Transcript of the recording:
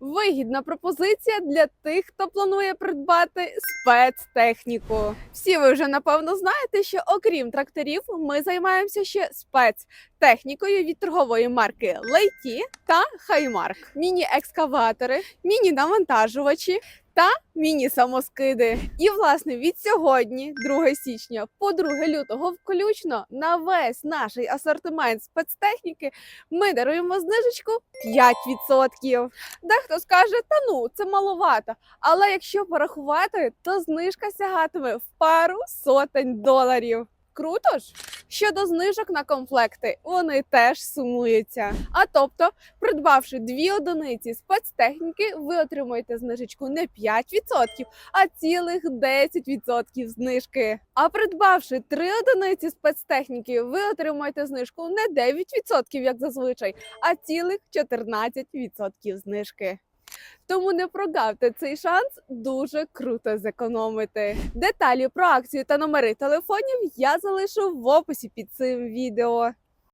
Вигідна пропозиція для тих, хто планує придбати спецтехніку. Всі ви вже напевно знаєте, що окрім тракторів, ми займаємося ще спецтехнікою від торгової марки Лейті та Хаймарк. Міні-екскаватори, міні-навантажувачі та міні-самоскиди. І власне від сьогодні, 2 січня, по 2 лютого, включно на весь наш асортимент спецтехніки, ми даруємо знижечку 5%. Дехто скаже, та ну це маловато. Але якщо порахувати, то знижка сягатиме в пару сотень доларів. Круто ж? Щодо знижок на комплекти, вони теж сумуються. А тобто, придбавши дві одиниці спецтехніки, ви отримуєте знижечку не 5%, а цілих 10% знижки. А придбавши три одиниці спецтехніки, ви отримуєте знижку не 9%, як зазвичай, а цілих 14% знижки. Тому не прогавте цей шанс дуже круто зекономити. Деталі про акцію та номери телефонів я залишу в описі під цим відео.